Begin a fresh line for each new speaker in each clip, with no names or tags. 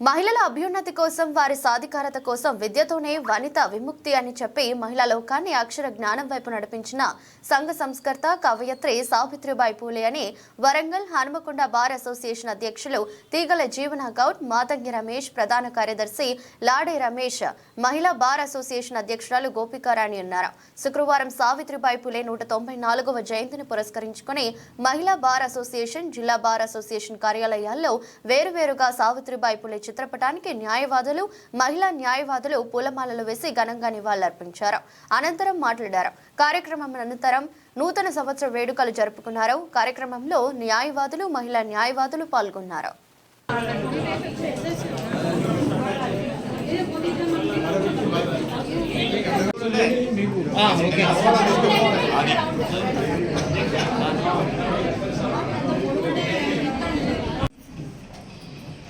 మహిళల అభ్యున్నతి కోసం వారి సాధికారత కోసం విద్యతోనే వనిత విముక్తి అని చెప్పి మహిళా లోకాన్ని అక్షర జ్ఞానం వైపు నడిపించిన సంఘ సంస్కర్త కవయత్రి సావిత్రిబాయి పూలే అని వరంగల్ హనుమకొండ బార్ అసోసియేషన్ అధ్యక్షులు తీగల జీవన గౌడ్ మాతంగి రమేష్ ప్రధాన కార్యదర్శి లాడే రమేష్ మహిళా బార్ అసోసియేషన్ అధ్యక్షురాలు గోపికారాణి అన్నారు శుక్రవారం సావిత్రిబాయి పూలే నూట తొంభై నాలుగవ జయంతిని పురస్కరించుకుని మహిళా బార్ అసోసియేషన్ జిల్లా బార్ అసోసియేషన్ కార్యాలయాల్లో వేరువేరుగా సావిత్రిబాయి పూలే చిత్రపటానికి న్యాయవాదులు మహిళా న్యాయవాదులు పూలమాలలు వేసి ఘనంగా నివాళులర్పించారు. అనంతరం మాట్లాడారు. కార్యక్రమం అనంతరం నూతన సంవత్సర వేడుకలు జరుపుకున్నారు. కార్యక్రమంలో న్యాయవాదులు మహిళా న్యాయవాదులు పాల్గొన్నారు.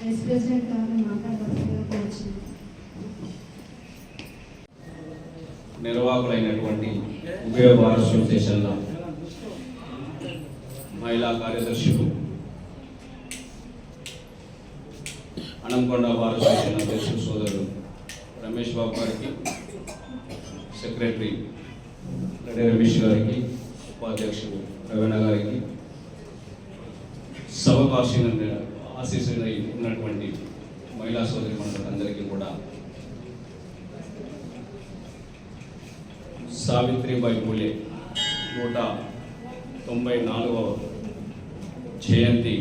వైస్ ప్రెసిడెంట్ గారు మాట్లాడవలసిందిగా కోరుచున్నాను
నిర్వాహకులైనటువంటి ఉభయ భారత అసోసియేషన్ల మహిళా కార్యదర్శులు. అనంకొండ భారత అసోసియేషన్ సోదరుడు రమేష్ బాబు గారికి సెక్రటరీ రమేష్ గారికి ఉపాధ్యక్షుడు రవీణ గారికి సభకు ఆశీన ఆశీస్సులై ఉన్నటువంటి మహిళా సోదరి మనందరికీ కూడా సావిత్రిబాయి పూలే నూట తొంభై నాలుగవ జయంతి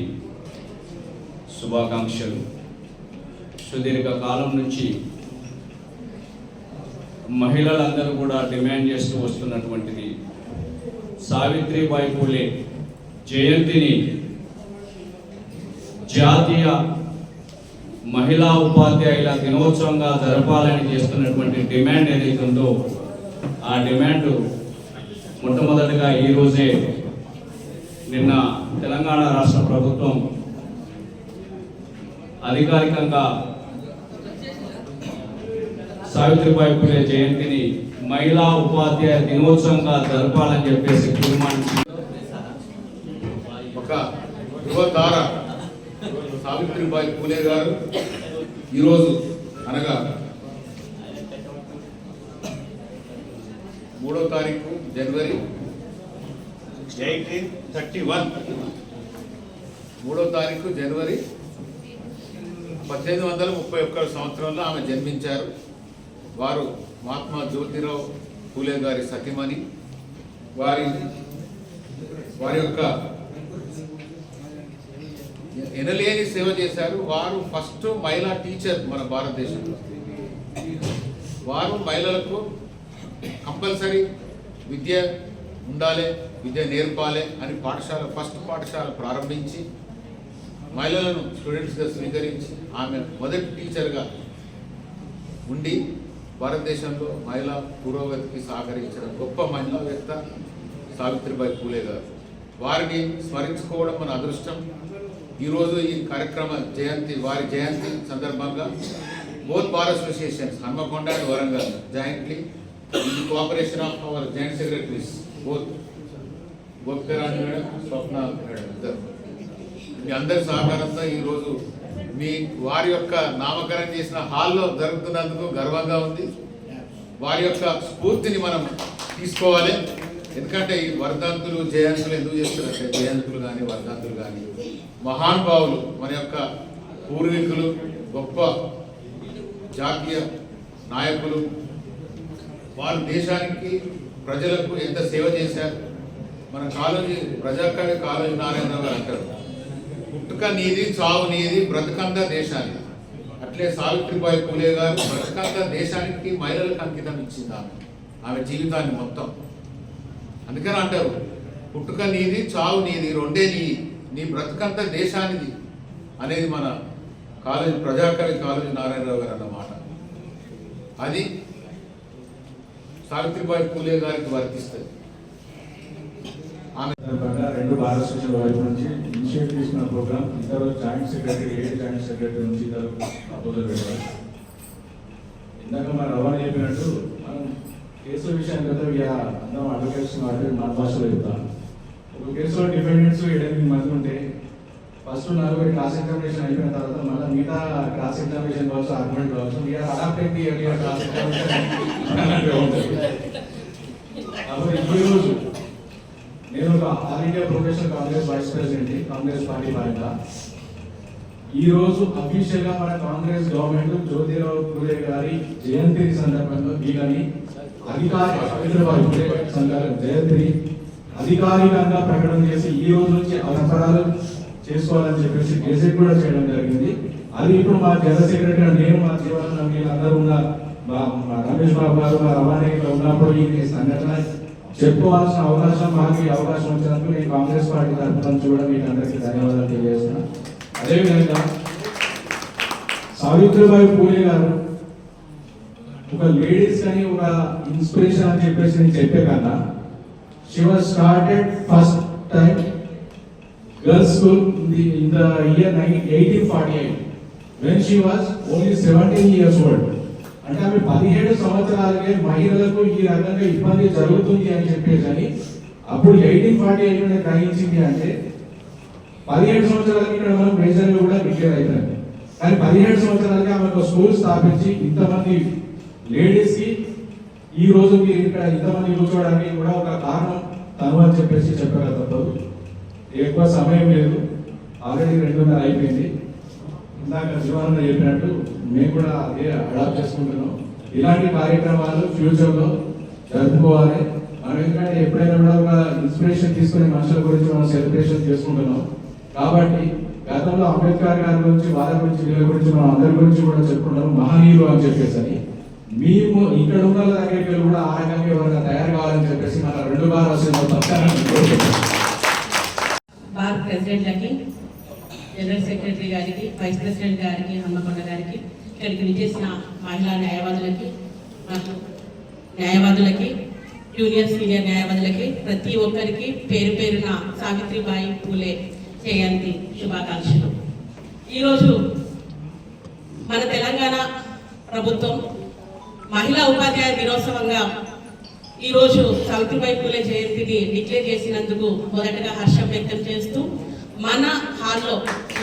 శుభాకాంక్షలు. సుదీర్ఘ కాలం నుంచి మహిళలందరూ కూడా డిమాండ్ చేస్తూ వస్తున్నటువంటిది సావిత్రిబాయి పూలే జయంతిని జాతీయ మహిళా ఉపాధ్యాయుల దినోత్సవంగా జరపాలని చేస్తున్నటువంటి డిమాండ్ ఏదైతే ఉందో ఆ డిమాండ్ మొట్టమొదటిగా ఈ రోజే నిన్న తెలంగాణ రాష్ట్ర ప్రభుత్వం అధికారికంగా సావిత్రిబాయి పూలే జయంతిని మహిళా ఉపాధ్యాయ దినోత్సవంగా జరపాలని చెప్పేసి తీర్మానించి
ఒక యువతార సావిత్రిబాయి పూలే గారు ఈరోజు అనగా మూడో తారీఖు జనవరి
ఎయిటీన్ థర్టీ వన్.
మూడో తారీఖు జనవరి పద్దెనిమిది వందల ముప్పై ఒక్క సంవత్సరంలో ఆమె జన్మించారు. వారు మహాత్మా జ్యోతిరావు పూలే గారి సతీమణి. వారి వారి యొక్క ఎనలేని సేవ చేశారు. వారు ఫస్ట్ మహిళా టీచర్ మన భారతదేశంలో. వారు మహిళలకు కంపల్సరీ విద్య ఉండాలి. విద్య నేర్పాలి అని పాఠశాల ఫస్ట్ పాఠశాల ప్రారంభించి మహిళలను స్టూడెంట్స్గా స్వీకరించి ఆమె మొదటి టీచర్గా ఉండి భారతదేశంలో మహిళా పురోగతికి సహకరించిన గొప్ప మహిళావేత్త సావిత్రిబాయి పూలే గారు. వారిని స్మరించుకోవడం మన అదృష్టం. ఈరోజు ఈ కార్యక్రమ జయంతి వారి జయంతి సందర్భంగా both bar associations Hanamkonda and Warangal jointly cooperation of our joint secretaries both Gopikarani madam Swapna madam ఇద్దరు. మీ అందరి సహకారంతో ఈరోజు మీ వారి యొక్క నామకరణం చేసిన హాల్లో జరుగుతున్నందుకు గర్వంగా ఉంది. వారి యొక్క స్ఫూర్తిని మనం తీసుకోవాలి. ఎందుకంటే ఈ వర్ధాంతులు జయంతులు ఎందుకు చేస్తున్నారంటే జయంతులు కానీ వర్ధాంతులు కానీ మహానుభావులు మన యొక్క పూర్వీకులు గొప్ప జాతీయ నాయకులు. వారు దేశానికి ప్రజలకు ఎంత సేవ చేశారు? మన కాలేజీ ప్రజాకార్య కాలేజీ నారాయణ గారు అంటారు. పుట్టుక నీది చావు నీది బ్రతకంత దేశానికి. అట్లే సావిత్రిబాయి పూలే గారు బ్రతకంత దేశానికి మహిళలకు అంకితం ఇచ్చింది ఆమె. ఆమె జీవితాన్ని మొత్తం. అందుకని అంటారు పుట్టుక నీది చావు నీది రెండే నీ నీ బ్రతుకంతా దేశానిది అనేది మన కాలేజీ ప్రజాకార్య కాలేజీ నారాయణరావు గారు అన్నమాట అది సావిత్రిబాయి పూలే గారికి వర్తిస్తుంది. ఆమె
రెండు భారత అసోసియేషన్ వైపు నుంచి ఇనిషియేట్ తీసుకున్న ప్రోగ్రామ్ ఇద్దరు జాయింట్ సెక్రటరీ ఏడు జాయింట్ సెక్రటరీ నుంచి ఇద్దరు ప్రపోజల్ పెట్టారు ఇందాక మన రవాణా చెప్పినట్టు మనం కేసుల విషయానికి అయితే అందరం అడ్వకేట్స్ కాబట్టి మన భాషలో చెప్తాం. ఒక కేసులో డిఫెండెంట్స్ ఎనిమిది మంది ఉంటే ఫస్ట్ నలుగురి క్లాస్ ఎగ్జామినేషన్ అయిపోయిన తర్వాత మళ్ళీ మిగతా క్లాస్ ఎగ్జామినేషన్ కావచ్చు ఆర్గ్యుమెంట్ కావచ్చు we are adopted the earlier class అప్పుడు ఇప్పుడు నేను ఒక all India professional Congress vice president Congress party పరంగా ఈ రోజు అఫీషియల్గా మన కాంగ్రెస్ గవర్నమెంట్ జ్యోతిరావు పూలే గారి జయంతి సందర్భంగా వీళ్ళని అధికారి జయంతి అధికారికంగా ప్రకటన చేసి ఈ రోజు నుంచి అవసరాలు చేసుకోవాలని చెప్పేసి గెజెట్ కూడా చేయడం జరిగింది. అది ఇప్పుడు మా జనరల్ సెక్రటరీ నేను మా జీవన అందరూ ఉన్న మా రమేష్ బాబు గారు మా రవాణాలో ఉన్నప్పుడు ఈ సంఘటన చెప్పుకోవాల్సిన అవకాశం మాకు ఈ అవకాశం వచ్చినందుకు నేను కాంగ్రెస్ పార్టీ తరఫున నుంచి కూడా మీకు అందరికీ ధన్యవాదాలు తెలియజేస్తున్నాను అదేవిధంగా సావిత్రిబాయి పూలే గారు ఒక లేడీస్ అని ఒక ఇన్స్పిరేషన్ అని చెప్పేసి నేను చెప్పే కన్నా she was started first time girls school in the year eighteen forty eight when she was only seventeen years old అంటే ఆమె పదిహేడు సంవత్సరాలకే మహిళలకు ఈ రకంగా ఇబ్బంది జరుగుతుంది అని చెప్పేసి అని అప్పుడు ఎయిటీన్ ఫార్టీ ఎయిట్ గ్రహించింది అంటే పదిహేడు సంవత్సరాలకి ఇక్కడ మనం మేజర్గా కూడా డిక్లేర్ అయిపోయింది కానీ పదిహేడు సంవత్సరాలకి ఆమె ఒక స్కూల్ స్థాపించి ఇంతమంది లేడీస్కి ఈ రోజు మీరు ఇక్కడ ఇంతమంది కూర్చోవడానికి కూడా ఒక కారణం తను అని చెప్పేసి చెప్పగల ఎక్కువ సమయం లేదు. ఆల్రెడీ రెండున్నర అయిపోయింది. ఇందాక శివానంద చెప్పినట్టు మేము కూడా అదే అడాప్ట్ చేసుకుంటున్నాం. ఇలాంటి కార్యక్రమాలు ఫ్యూచర్లో జరుపుకోవాలి. మనం ఎందుకంటే ఎప్పుడైనా కూడా ఒక ఇన్స్పిరేషన్ తీసుకునే మనుషుల గురించి మనం సెలబ్రేషన్ చేసుకుంటున్నాం. కాబట్టి గతంలో అంబేద్కర్ గారి గురించి వాళ్ళ గురించి వీళ్ళ గురించి మనం అందరి గురించి కూడా చెప్పుకుంటాం మహనీయులు అని చెప్పేసి అని. మేము ఇక్కడ ఉన్న దగ్గరికి కూడా ఆ రకంగా ఎవరైనా తయారు కావాలని చెప్పేసి మన రెండు బార్ వచ్చిన
బార్ ప్రెసిడెంట్లకి జనరల్ సెక్రటరీ గారికి వైస్ ప్రెసిడెంట్ గారికి హమ్మకొండ గారికి ఇక్కడికి విచ్చేసిన మహిళా న్యాయవాదులకి నాకు న్యాయవాదులకి జూనియర్ సీనియర్ న్యాయవాదులకి ప్రతి ఒక్కరికి పేరు పేరున సావిత్రిబాయి పూలే జయంతి శుభాకాంక్షలు. ఈరోజు మన తెలంగాణ ప్రభుత్వం మహిళా ఉపాధ్యాయ దినోత్సవంగా ఈరోజు సావిత్రిబాయి పూలే జయంతిని డిక్లేర్ చేసినందుకు మొదటగా హర్షం వ్యక్తం చేస్తూ మన హాల్లో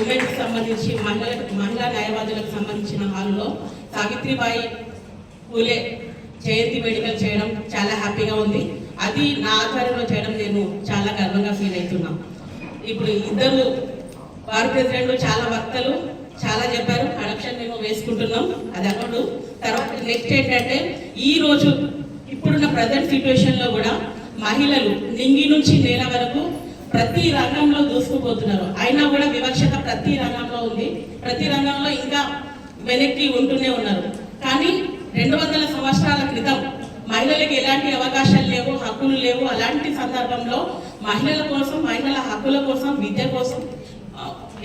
ఉమెన్కి సంబంధించి మహిళ మహిళా న్యాయవాదులకు సంబంధించిన హాల్లో సావిత్రిబాయి పూలే జయంతి వేడుకలు చేయడం చాలా హ్యాపీగా ఉంది. అది నా ఆధ్వర్యంలో చేయడం నేను చాలా గర్వంగా ఫీల్ అవుతున్నా. ఇప్పుడు ఇద్దరు వారు ప్రెసిడెంట్ చాలా వక్తలు చాలా చెప్పారు. అడక్షన్ మేము వేసుకుంటున్నాం. అది అప్పుడు తర్వాత నెక్స్ట్ ఏంటంటే ఈ రోజు ఇప్పుడున్న ప్రజెంట్ సిచ్యువేషన్లో కూడా మహిళలు నింగి నుంచి నేల వరకు ప్రతి రంగంలో దూసుకుపోతున్నారు. అయినా కూడా వివక్షత ప్రతి రంగంలో ఉంది. ప్రతి రంగంలో ఇంకా వెనక్కి ఉంటూనే ఉన్నారు. కానీ రెండు వందల సంవత్సరాల క్రితం మహిళలకు ఎలాంటి అవకాశాలు లేవు హక్కులు లేవు. అలాంటి సందర్భంలో మహిళల కోసం మహిళల హక్కుల కోసం విద్య కోసం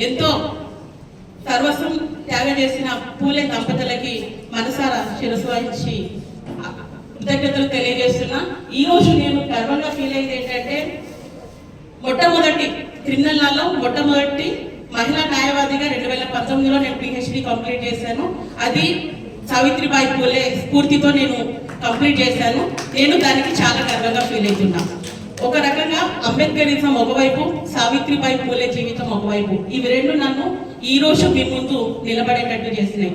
ఎంతో సర్వస్వం త్యాగం చేసిన పూలే దంపతులకి మనసారా శిరస్సు వహించి కృతజ్ఞతలు తెలియజేస్తున్నా. ఈ రోజు నేను గర్వంగా ఫీల్ అయింది ఏంటంటే మొట్టమొదటి క్రిమినల్లలో మొట్టమొదటి మహిళా న్యాయవాదిగా రెండు వేల పంతొమ్మిదిలో నేను పిహెచ్డి కంప్లీట్ చేశాను. అది సావిత్రిబాయి పూలే స్ఫూర్తితో నేను కంప్లీట్ చేశాను. నేను దానికి చాలా గర్వంగా ఫీల్ అవుతున్నా. ఒక రకంగా అంబేద్కరిజం ఒకవైపు సావిత్రిబాయి పూలే జీవితం ఒకవైపు. ఇవి రెండు నన్ను ఈ రోజు మీ ముందు నిలబడేటట్టు చేసినాయి.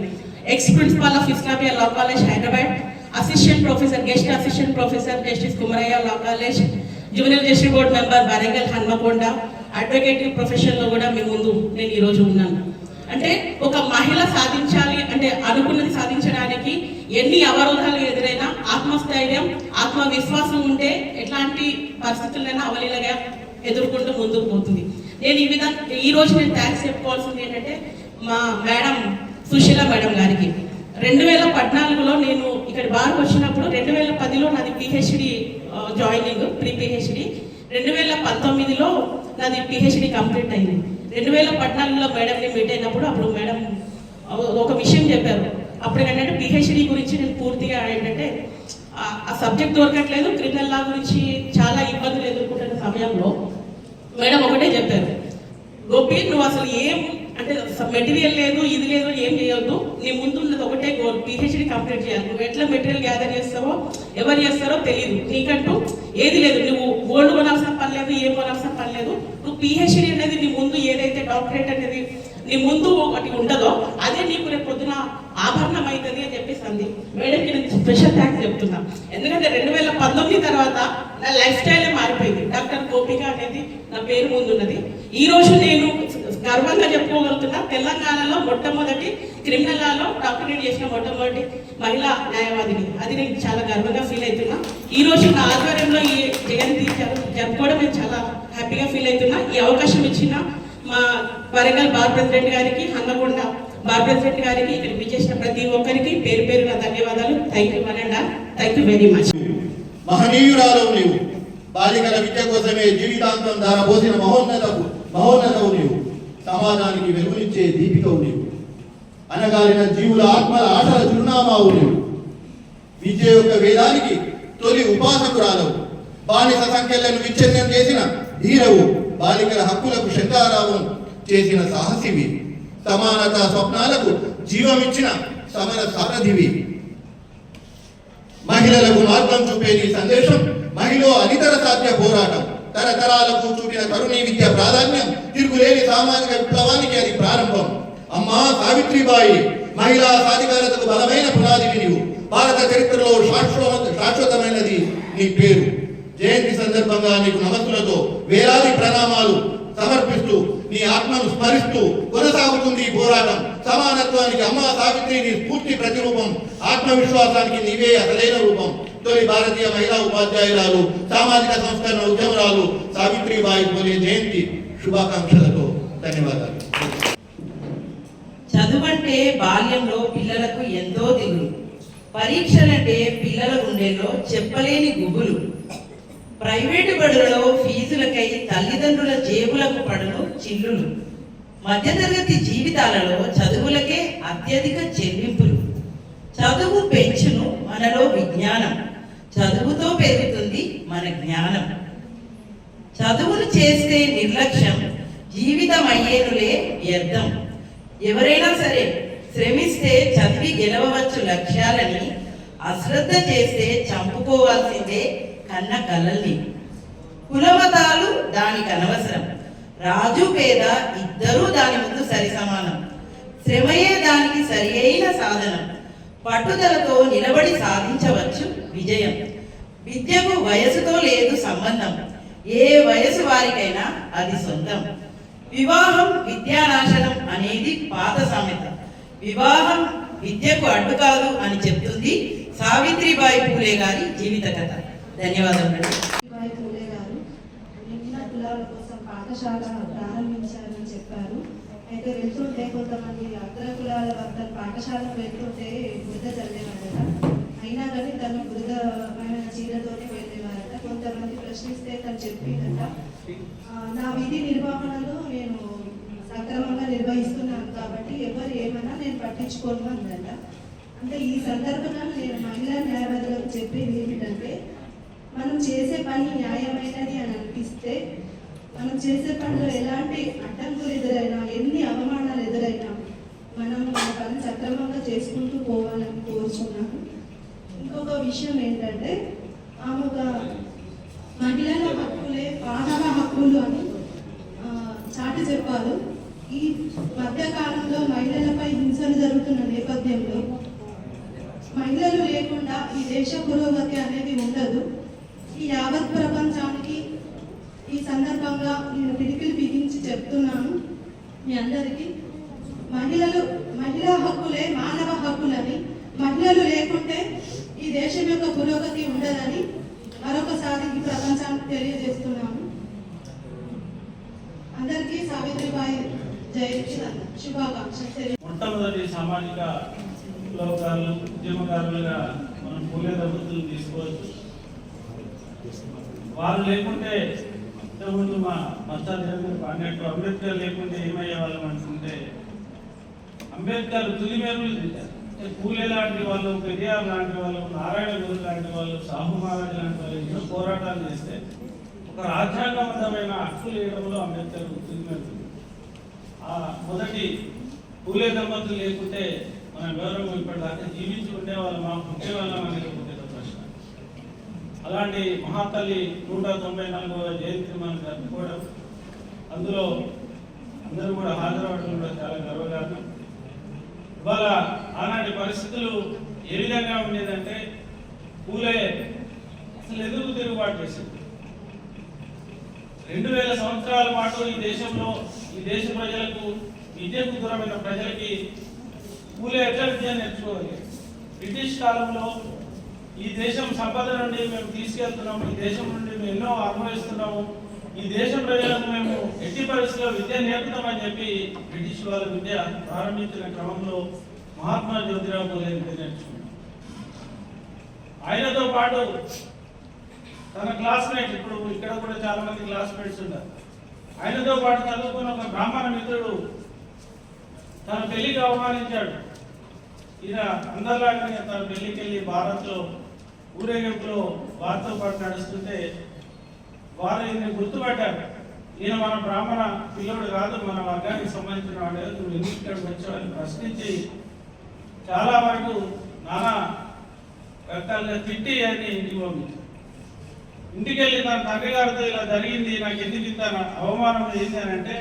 Ex principal of Islamia law college Hyderabad assistant professor guest assistant professor justice Kumaraiah law college junior justice board member Warangal Hanamkonda అడ్వకేటివ్ ప్రొఫెషన్లో కూడా మీ ముందు నేను ఈరోజు ఉన్నాను. అంటే ఒక మహిళ సాధించాలి అంటే అనుకున్నది సాధించడానికి ఎన్ని అవరోధాలు ఎదురైనా ఆత్మస్థైర్యం ఆత్మవిశ్వాసం ఉంటే ఎట్లాంటి పరిస్థితులైనా అవలీలగా ఎదుర్కొంటూ ముందుకు పోతుంది. నేను ఈ విధంగా ఈ రోజు నేను థ్యాంక్స్ చెప్పుకోవాల్సింది ఏంటంటే మా మేడం సుశీల మేడం గారికి. రెండు వేల పద్నాలుగులో నేను ఇక్కడ బార్కు వచ్చినప్పుడు రెండు వేల పదిలో నాది పిహెచ్డి జాయినింగ్ ప్రీ పిహెచ్డి రెండు వేల పంతొమ్మిదిలో నాది పిహెచ్డి కంప్లీట్ అయింది. రెండు వేల పద్నాలుగులో మేడంని మీట్ అయినప్పుడు అప్పుడు మేడం ఒక విషయం చెప్పారు. అప్పుడు ఏంటంటే పిహెచ్డి గురించి నేను పూర్తిగా ఏంటంటే ఆ- ఆ సబ్జెక్ట్ దొరకట్లేదు. క్రిమినల్ లా గురించి చాలా ఇబ్బందులు ఎదుర్కొంటున్న సమయంలో మేడం ఒకటే చెప్పారు. గోపి నువ్వు అసలు ఏం అంటే మెటీరియల్ లేదు ఇది లేదు ఏం చేయొద్దు. నీ ముందు ఉన్నది ఒకటే గోల్ పిహెచ్డి కంప్లీట్ చేయాలి. నువ్వు ఎట్లా మెటీరియల్ గ్యాదర్ చేస్తావో ఎవరు చేస్తారో తెలియదు నీకంటూ ఏది లేదు. నువ్వు గోల్డ్ కొనాల్సిన పని లేదు ఏం కొనాల్సిన పని లేదు. నువ్వు పిహెచ్డి అనేది నీ ముందు ఏదైతే డాక్టరేట్ అనేది నీ ముందు ఒకటి ఉంటుందో అదే నీకు రేపు పొద్దున ఆభరణం అవుతుంది అని చెప్పేసి అంది. మేడంకి నేను స్పెషల్ థ్యాంక్స్ చెప్తున్నా. ఎందుకంటే రెండు వేల పంతొమ్మిది తర్వాత నా లైఫ్ స్టైలే మారిపోయింది. డాక్టర్ గోపిక అనేది నా పేరు ముందున్నది. ఈ రోజు నేను గర్వంగా చెప్పుకోగలుగుతున్నా తెలంగాణలో మొట్టమొదటి క్రిమినల్ లాలో డాక్టరేట్ చేసిన మొట్టమొదటి మహిళా న్యాయవాదిని. అది నేను చాలా గర్వంగా ఫీల్ అవుతున్నా. ఈ రోజు నా ఆధ్వర్యంలో ఈ జయంతి జరుపుకోవడం నేను చాలా హ్యాపీగా ఫీల్ అవుతున్నా. ఈ అవకాశం ఇచ్చిన మా వరంగల్ బార్ ప్రెసిడెంట్ గారికి హన్మకొండ బార్ ప్రెసిడెంట్ గారికి ఇక్కడ విచ్చేసిన ప్రతి ఒక్కరికి పేరు పేరున ధన్యవాదాలు. థ్యాంక్ యూ వనండా థ్యాంక్ యూ వెరీ మచ్
మహనీయురాలవు నీవు. బాలికల విద్య కోసమే జీవితాంతం ధారపోసిన మహోన్నతవు మహోన్నతవు నీవు. సమాజానికి వెలుగునిచ్చే దీపికవు నీవు. అనగాలిన జీవుల ఆత్మల ఆటల చిరునామావు నీవు. విద్య యొక్క వేదానికి తొలి ఉపాసకురాలవు. బాలిక సంఖ్యలను విచ్ఛిన్నం చేసిన ధీరవు. బాలికల హక్కులకు శంకారావం చేసిన సాహసివి. సమానత స్వప్నాలకు జీవమిచ్చిన సమర సారథివి. మహిళలకు మార్గం చూపే నీ సందేశం మహిళ అనితర సాధ్య పోరాటం. తరతరాలకు చూపిన తరుణీ విద్య ప్రాధాన్యం. తిరుగులేని సామాజిక విప్లవానికి అది ప్రారంభం. అమ్మా సావిత్రిబాయి మహిళా సాధికారతకు బలమైన పునాదివి నీవు. భారత చరిత్రలో శాశ్వత శాశ్వతమైనది నీ పేరు. జయంతి సందర్భంగా నీకు నమస్సులతో వేలాది ప్రణామాలు సమర్పిస్తూ నీ ఆత్మను స్మరిస్తూ కొనసాగుతుంది ఈ పోరాటం. సమానత్వానికి అమ్మ సావిత్రి నీ స్ఫూర్తి ప్రతిరూపం. ఆత్మవిశ్వాసానికి నీవే అసలైన రూపం. తొలి భారతీయ మహిళా ఉపాధ్యాయురాలు సామాజిక సంస్కరణ ఉద్యమరాలు సావిత్రిబాయి పూలే జయంతి శుభాకాంక్షలతో ధన్యవాదాలు.
చదువంటే బాల్యంలో పిల్లలకు ఎంతో దిగులు. పరీక్షలంటే పిల్లల గుండెల్లో చెప్పలేని గుబులు. ప్రైవేటు బడులలో ఫీజులకై తల్లిదండ్రుల జేబులకు పడును చిల్లులు. మధ్యతరగతి జీవితాలలో చదువులకే అత్యధిక చెల్లింపులు. చదువు పెంచును మనలో విజ్ఞానం. చదువుతో పెరుగుతుంది మన జ్ఞానం. చదువులు చేస్తే నిర్లక్ష్యం జీవితం అయ్యేనులే వ్యర్థం. ఎవరైనా సరే శ్రమిస్తే చదివి గెలవవచ్చు లక్ష్యాలని అశ్రద్ధ చేస్తే చంపుకోవాల్సిందే కన్న కలల్ని. కులమతాలు దానికి అనవసరం. రాజు పేద ఇద్దరూ దాని ముందు సరి సమానం. శ్రమయే దానికి సరి అయిన సాధనం. పట్టుదలతో నిలబడి సాధించవచ్చు విజయం. విద్యకు వయసుతో లేదు సంబంధం. ఏ వయసు వారికైనా అది సొంతం. వివాహం విద్యానాశనం అనేది పాత సామెత. వివాహం విద్యకు అడ్డు కాదు అని చెప్తుంది సావిత్రిబాయి పూలే గారి జీవిత కథ. ధన్యవాదములు.
పూలే గారు నిన్న కోసం పాఠశాల ప్రారంభించారని చెప్పారు అయితే వెళ్తుంటే కొంతమంది అగ్ర కులాల భర్తలు పాఠశాలకు వెళ్తుంటే బురద చల్లేవారట అయినా కానీ తను బురదమైన చీరతోనే వెళ్ళేవారట. కొంతమంది ప్రశ్నిస్తే తను చెప్పిందట. నా విధి నిర్వహణలో నేను సక్రమంగా నిర్వహిస్తున్నాను కాబట్టి ఎవరు ఏమన్నా నేను పట్టించుకోను అందట అంటే ఈ సందర్భంగా నేను మహిళా న్యాయవాదులకు చెప్పేది ఏమిటంటే మనం చేసే పని న్యాయమైనది అని అనిపిస్తే మనం చేసే పనిలో ఎలాంటి అడ్డంకులు ఎదురైనా ఎన్ని అవమానాలు ఎదురైనా మనం మన పని సక్రమంగా చేసుకుంటూ పోవాలని కోరుచున్నాను. ఇంకొక విషయం ఏంటంటే ఆమె ఒక మహిళల హక్కులే మానవ హక్కులు అని చాటి చెప్పారు. ఈ మధ్యకాలంలో మహిళలపై హింసలు జరుగుతున్న నేపథ్యంలో మహిళలు లేకుండా ఈ దేశ పురోగతి అనేది ఉండదు. ఈ యావత్ ప్రపంచానికి ఈ సందర్భంగా నేను పిడికిలు బిగించి చెప్తున్నాను మీ అందరికీ. మహిళలు మహిళా హక్కులే మానవ హక్కులని మహిళలు లేకుంటే ఈ దేశం యొక్క పురోగతి ఉండదని మరొకసారి ఈ ప్రపంచానికి తెలియజేస్తున్నాము. అందరికీ సావిత్రిబాయి జయంతి శుభాకాంక్షలు
మొట్టమొదటి సామాజిక విప్లవకారులు ఉద్యమకారులుగా మనం పూలే దంపతులు తీసుకోవచ్చు. వారు లేకుంటే ఇంతకుముందు మా మస్తా జగన్ అన్నట్టు అంబేద్కర్ లేకుంటే ఏమయ్యే వాళ్ళం అనుకుంటే అంబేద్కర్ తుది మేరులు తెచ్చారు పూలే లాంటి వాళ్ళు పెరియార్ లాంటి వాళ్ళు నారాయణ గురు లాంటి వాళ్ళు సాహు మహారాజ్ లాంటి వాళ్ళు ఎన్నో పోరాటాలు చేస్తే ఒక రాజ్యాంగబద్ధమైన హక్కులు వేయడంలో అంబేద్కర్ తుది మేరులు ఆ మొదటి పూలే దంపతులు లేకుంటే మన గౌరవం ఇప్పటిదాకా జీవించి ఉండేవాళ్ళం మా పుట్టేవాళ్ళం అనేది ఒకటే ప్రశ్న. అలాంటి మహాతల్లి నూట తొంభై నాలుగవ జయంతి మనం జరుపుకోవడం అందులో అందరూ కూడా హాజరవడం కూడా చాలా గర్వకారణం. ఇవాళ ఆనాటి పరిస్థితులు ఏ విధంగా ఉండేదంటే పూలే అసలు ఎందుకు తిరుగుబాటు చేసింది? రెండు వేల సంవత్సరాల పాటు ఈ దేశంలో ఈ దేశ ప్రజలకు విద్యకు దూరమైన ప్రజలకి పూలే ఎట్లా విద్య నేర్చుకోవాలి? బ్రిటిష్ కాలంలో ఈ దేశం సంపద నుండి మేము తీసుకెళ్తున్నాము ఈ దేశం నుండి మేము ఎన్నో అనుభవిస్తున్నాము ఈ దేశ ప్రజలకు మేము ఎట్టి పరిస్థితుల్లో విద్య నేర్పుతామని చెప్పి బ్రిటిష్ వాళ్ళ విద్య ప్రారంభించిన క్రమంలో మహాత్మా జ్యోతిరావు పూలే విద్య ఆయనతో పాటు తన క్లాస్మేట్ ఇప్పుడు ఇక్కడ కూడా చాలా మంది క్లాస్మేట్స్ ఉన్నారు. ఆయనతో పాటు చదువుకున్న ఒక బ్రాహ్మణ మిత్రుడు తన పెళ్ళికి అవమానించాడు. ఈయన అందరిలాగానే తన పెళ్ళికి వెళ్ళి భారత్లో ఊరేగింపులో వారితో పాటు నడుస్తుంటే వారు ఈయన గుర్తుపెట్టారు ఈయన మన బ్రాహ్మణ పిల్లడు కాదు మన వర్గానికి సంబంధించిన వాడు. నువ్వు ఎందుకు ఇక్కడికి వచ్చావని ప్రశ్నించి చాలా వరకు నానా రకాలుగా తిట్టి అని ఇంటికి పంపించారు ఇంటికి వెళ్ళి నా తండ్రి గారితో ఇలా జరిగింది నాకు ఎందుకు ఇంత అవమానం ఏంది అని అంటే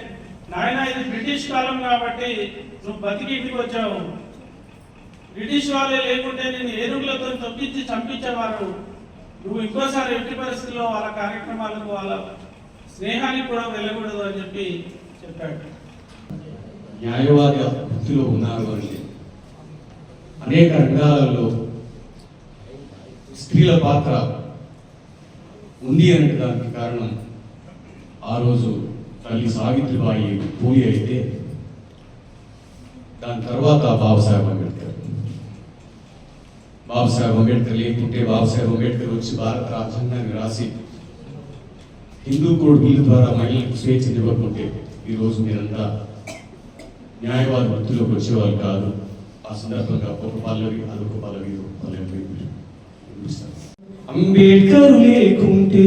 నాయన ఇది బ్రిటిష్ కాలం కాబట్టి నువ్వు బతికి ఇంటికి వచ్చావు. బ్రిటిష్ వాళ్ళే లేకుంటే నేను ఏనుగులతో తప్పించి చంపించేవారు. నువ్వు ఇంకోసారి ఎట్టి పరిస్థితుల్లో వాళ్ళ కార్యక్రమాలకు వాళ్ళ స్నేహానికి కూడా వెళ్ళకూడదు అని చెప్పి చెప్పాడు.
న్యాయవాద వృత్తిలో ఉన్నారు అంటే అనేక రంగాలలో స్త్రీల పాత్ర ఉంది అనే దానికి కారణం ఆ రోజు తల్లి సావిత్రిబాయి పూరి అయితే దాని తర్వాత బాబాసాహెబ్ బాబాసాహెబ్ అంబేద్కర్ లేకుంటే బాబాసాహెబ్ అంబేద్కర్ వచ్చి భారత రాజ్యాంగాన్ని రాసి హిందూ కోడ్ బిల్లు ద్వారా మహిళలకు స్వేచ్ఛ ఇవ్వకుంటే ఈరోజు మీరంతా న్యాయవాద వృత్తిలోకి వచ్చేవారు కాదు. ఆ సందర్భంగా ఒక పల్లవి అదొక పల్లవి పల్లవి. అంబేద్కర్ లేకుంటే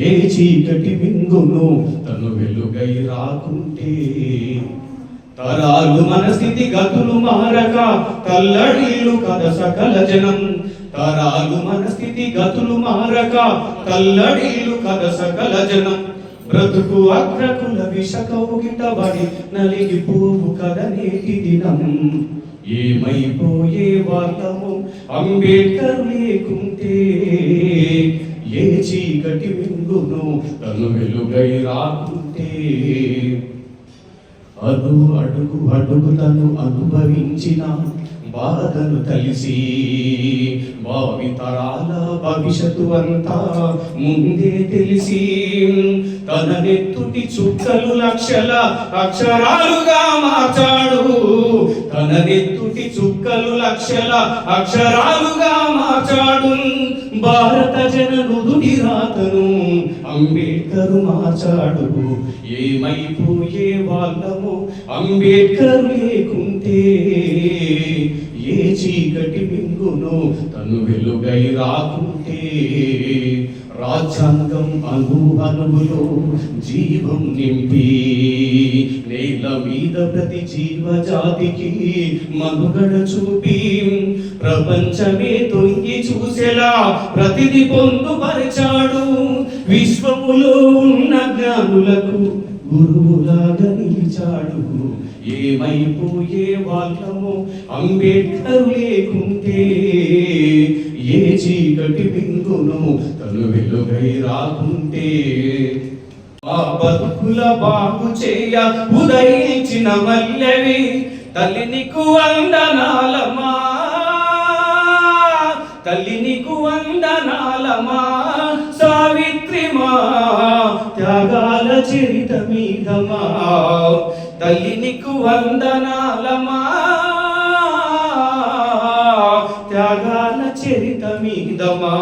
ఏ చీకటి వింగును తను వెలుగై రాకుంటే తరాలు మన స్థితి గతులు మారక తల్లడిల్లు కథ సకల జనం. తరాలు మన స్థితి గతులు మారక తల్లడిల్లు కథ సకల జనం. బ్రతుకు అగ్రకుల విషకౌగిటబడి నలిగిపోవు కథ నేటి దినం. ఏమైపోయే వాళ్ళము అంబేద్కర్ లేకుంటే ఏ చీకటి వింగును తను వెలుగై రాకుంటే. అడు అడుగు అడుగులను అనుభవించిన బాధను కలిసి భావితరాల భవిష్యత్తు అంతా ముందే తెలిసి తన నెత్తుటి చుక్కలు లక్షల అక్షరాలుగా మార్చాడు. తన నెత్తుటి చుక్కలు లక్షల అక్షరాలుగా మార్చాడు. భారత జన నుదుటి రాతను అంబేద్కర్ మార్చాడు. ఏమైపోయే వాళ్ళము అంబేద్కర్ లేకుంటే? ఏ చీకటి మింగును తను వెలుగై రాకుంటే? రాజ్యాంగం అను జీవం నింపి నేల మీద ప్రతి జీవజాతికి మనుగడ చూపి ప్రపంచమే తొంగి చూసేలా ప్రతిది పొందుపరిచాడు. విశ్వములో ఉన్న జ్ఞానులకు గురువులాగా నిలిచాడు ఏమైపోయే వాళ్ళము అంబేద్కర్ లేకుంటే ఏ చీకటి బిందును తను వెలుగై రాకుంటే. మా బతుకుల బాగు చేయ ఉదయించిన మల్లవి తల్లినికు అందనాలమా తల్లి నీకు వందనాలమా? సావిత్రిమా త్యాగాల చరిత మీదమా తల్లి నీకు వందనాలమా? త్యాగాల చరిత మీదమా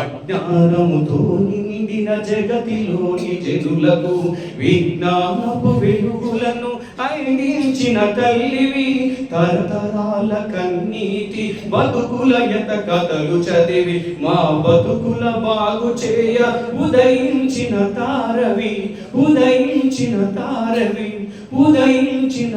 అజ్ఞానముతో నిన్ను నిండిన జగతిలోని జనులకు విజ్ఞానపు వెలుగులను అందించిన తల్లివి తరతరాల కన్నీటి బతుకుల యత కథలు చదివి మా బతుకుల బాగు చేయ ఉదయించిన తారవి ఉదయించిన తారవి ఉదయించిన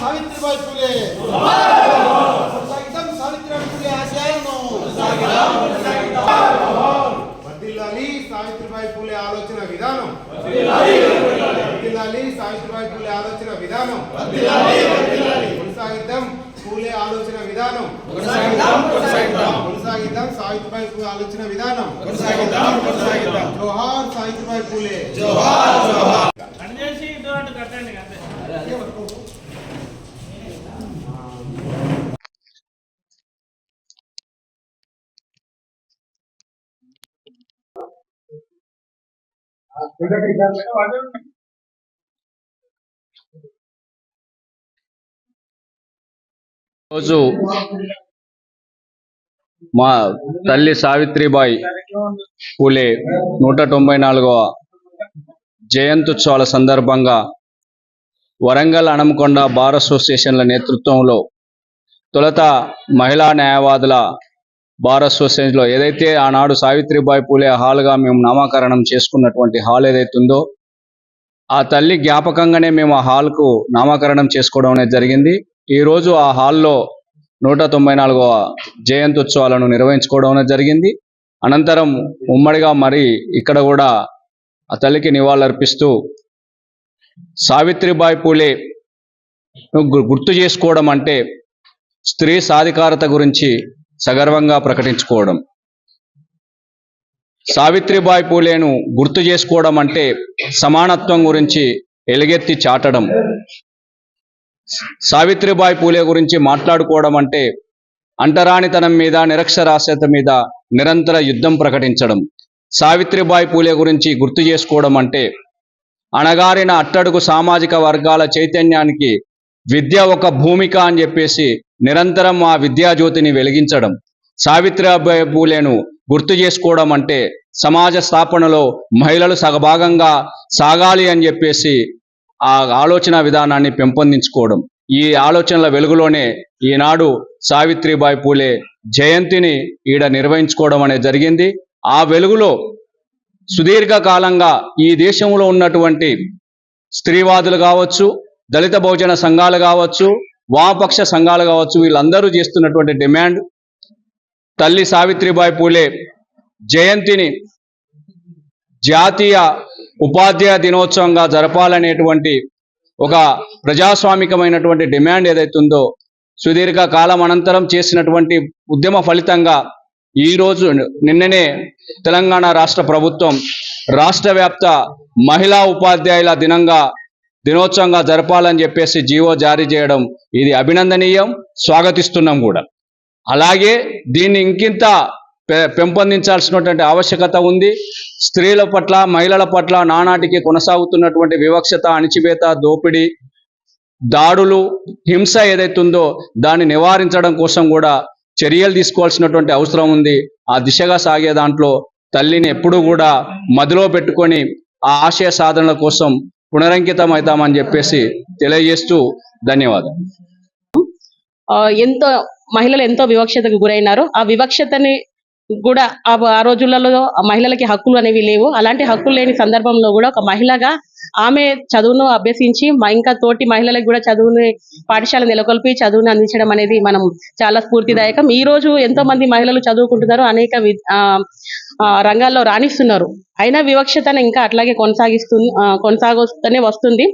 సావిత్రిబాయి ఫులే కొనసాగిద్దాం సావిత్రిబాయి ఫులే ఆశయాలను వర్ధిల్లాలి సావిత్రిబాయి ఫులే ఆలోచన విధానం వర్ధిల్లాలి సావిత్రిబాయి ఫులే ఆలోచన విధానం కొనసాగిద్దాం ఫూలే ఆలోచన విధానం కొనసాగిద్దాం సావిత్రిబాయి ఫులే ఆలోచన విధానం జోహార్ సావిత్రిబాయి ఫులే
కట్ చేసి ఇటు అటు కట్టండి అంతే
రోజు మా తల్లి సావిత్రిబాయి పూలే నూట తొంభై నాలుగవ జయంత్యుత్సవాల సందర్భంగా వరంగల్ అనంకొండ బార్ అసోసియేషన్ల నేతృత్వంలో తొలుత మహిళా న్యాయవాదుల బార్ అసోసియేషన్లో ఏదైతే ఆనాడు సావిత్రిబాయి పూలే హాల్గా మేము నామకరణం చేసుకున్నటువంటి హాల్ ఏదైతే ఉందో ఆ తల్లి జ్ఞాపకంగానే మేము ఆ హాల్కు నామకరణం చేసుకోవడం అనేది జరిగింది. ఈ రోజు ఆ హాల్లో నూట తొంభై నాలుగవ జయంత్యుత్సవాలను నిర్వహించుకోవడం అనేది జరిగింది. అనంతరం ఉమ్మడిగా మరి ఇక్కడ కూడా ఆ తల్లికి నివాళులర్పిస్తూ సావిత్రిబాయి పూలే గుర్తు చేసుకోవడం అంటే స్త్రీ సాధికారత గురించి సగర్వంగా ప్రకటించుకోవడం. సావిత్రిబాయి పూలేను గుర్తు చేసుకోవడం అంటే సమానత్వం గురించి ఎలుగెత్తి చాటడం. సావిత్రిబాయి పూలే గురించి మాట్లాడుకోవడం అంటే అంటరానితనం మీద నిరక్షరాస్యత మీద నిరంతర యుద్ధం ప్రకటించడం. సావిత్రిబాయి పూలే గురించి గుర్తు చేసుకోవడం అంటే అణగారిన అట్టడుగు సామాజిక వర్గాల చైతన్యానికి విద్య ఒక భూమిక అని చెప్పేసి నిరంతరం ఆ విద్యాజ్యోతిని వెలిగించడం సావిత్రిబాయి పూలేను గుర్తు చేసుకోవడం అంటే సమాజ స్థాపనలో మహిళలు సగభాగంగా సాగాలి అని చెప్పేసి ఆ ఆలోచన విధానాన్ని పెంపొందించుకోవడం. ఈ ఆలోచనల వెలుగులోనే ఈనాడు సావిత్రిబాయి పూలే జయంతిని ఈడ నిర్వహించుకోవడం అనేది జరిగింది. ఆ వెలుగులో సుదీర్ఘకాలంగా ఈ దేశంలో ఉన్నటువంటి స్త్రీవాదులు కావచ్చు దళిత బహుజన సంఘాలు కావచ్చు వామపక్ష సంఘాలు కావచ్చు వీళ్ళందరూ చేస్తున్నటువంటి డిమాండ్. తల్లి సావిత్రిబాయి పూలే జయంతిని జాతీయ ఉపాధ్యాయ దినోత్సవంగా జరపాలనేటువంటి ఒక ప్రజాస్వామికమైనటువంటి డిమాండ్ ఏదైతుందో సుదీర్ఘ కాలం అనంతరం చేసినటువంటి ఉద్యమ ఫలితంగా ఈ రోజు నిన్ననే తెలంగాణ రాష్ట్ర ప్రభుత్వం రాష్ట్ర వ్యాప్త మహిళా ఉపాధ్యాయుల దినంగా దినోత్సవంగా జరపాలని చెప్పేసి జీవో జారీ చేయడం ఇది అభినందనీయం స్వాగతిస్తున్నాం కూడా. అలాగే దీన్ని ఇంకింత పె- పెంపొందించాల్సినటువంటి ఆవశ్యకత ఉంది. స్త్రీల పట్ల మహిళల పట్ల నానాటికి కొనసాగుతున్నటువంటి వివక్షత అణిచివేత దోపిడీ దాడులు హింస ఏదైతుందో దాన్ని నివారించడం కోసం కూడా చర్యలు తీసుకోవాల్సినటువంటి అవసరం ఉంది. ఆ దిశగా సాగే దాంట్లో తల్లిని ఎప్పుడూ కూడా మదిలో పెట్టుకొని ఆ ఆశయ సాధనల కోసం పునరంకితం అవుతామని చెప్పేసి తెలియజేస్తూ ధన్యవాదాలు.
ఆ, ఎంతో మహిళలు ఎంతో వివక్షతకు గురైనారు. ఆ వివక్షతని కూడా ఆ ఆ రోజులలో ఆ మహిళలకి హక్కులు అనేవి లేవు. అలాంటి హక్కులు లేని సందర్భంలో కూడా ఒక మహిళగా ఆమె చదువును అభ్యసించి ఇంకా తోటి మహిళలకు కూడా చదువుని పాఠశాల నెలకొల్పి చదువుని అందించడం అనేది మనం చాలా స్ఫూర్తిదాయకం. ఈ రోజు ఎంతో మంది మహిళలు చదువుకుంటున్నారు. అనేక ఆ, రంగాల్లో రాణిస్తున్నారు. అయినా వివక్షతను ఇంకా అట్లాగే కొనసాగిస్తు కొనసాగొస్తూనే వస్తుంది.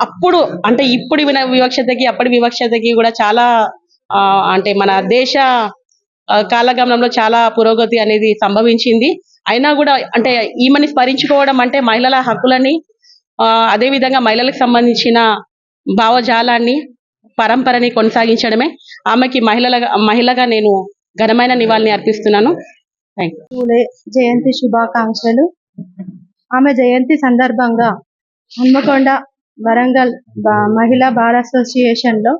అప్పుడు అంటే ఇప్పుడు విన- వివక్షతకి అప్పటి వివక్షతకి కూడా చాలా ఆ, అంటే మన దేశ కాలగమనంలో చాలా పురోగతి అనేది సంభవించింది. అయినా కూడా అంటే ఈమెని స్మరించుకోవడం అంటే మహిళల హక్కులని ఆ, అదే విధంగా మహిళలకు సంబంధించిన భావజాలాన్ని పరంపరని కొనసాగించడమే. ఆమెకి మహిళల మహిళగా నేను ఘనమైన నివాళిని అర్పిస్తున్నాను.
పూలే జయంతి శుభాకాంక్షలు. ఆమె జయంతి సందర్భంగా హన్మకొండ వరంగల్ మహిళా బార్ అసోసియేషన్లో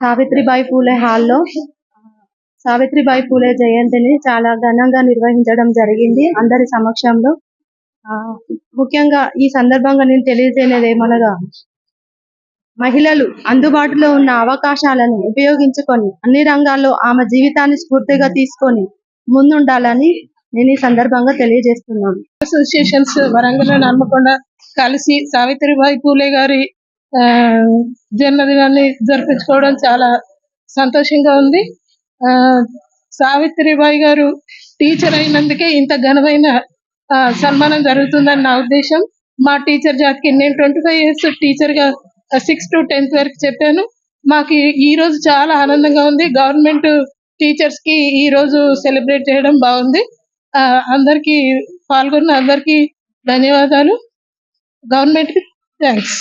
సావిత్రిబాయి పూలే హాల్లో సావిత్రిబాయి పూలే జయంతిని చాలా ఘనంగా నిర్వహించడం జరిగింది అందరి సమక్షంలో. ఆ, ముఖ్యంగా ఈ సందర్భంగా నేను తెలియజేయలేదు ఏమనగా మహిళలు అందుబాటులో ఉన్న అవకాశాలను ఉపయోగించుకొని అన్ని రంగాల్లో ఆమె జీవితాన్ని స్ఫూర్తిగా తీసుకొని ముందుండాలని నేను ఈ సందర్భంగా తెలియజేస్తున్నాను.
అసోసియేషన్స్ వరంగల్ నమ్మకొండ కలిసి సావిత్రిబాయి పూలే గారి ఆ, జన్మదినాన్ని జరిపించుకోవడం చాలా సంతోషంగా ఉంది. ఆ, సావిత్రిబాయి గారు టీచర్ అయినందుకే ఇంత ఘనమైన ఆ, సన్మానం జరుగుతుందని నా ఉద్దేశం. మా టీచర్ జాతికి నేను ట్వంటీ ఫైవ్ ఇయర్స్ టీచర్గా సిక్స్ టు టెన్త్ వరకు చెప్పాను. మాకు ఈ రోజు చాలా ఆనందంగా ఉంది. గవర్నమెంట్ టీచర్స్కి ఈ రోజు సెలబ్రేట్ చేయడం బాగుంది. ఆ, అందరికీ పాల్గొన్న అందరికీ ధన్యవాదాలు. గవర్నమెంట్కి థ్యాంక్స్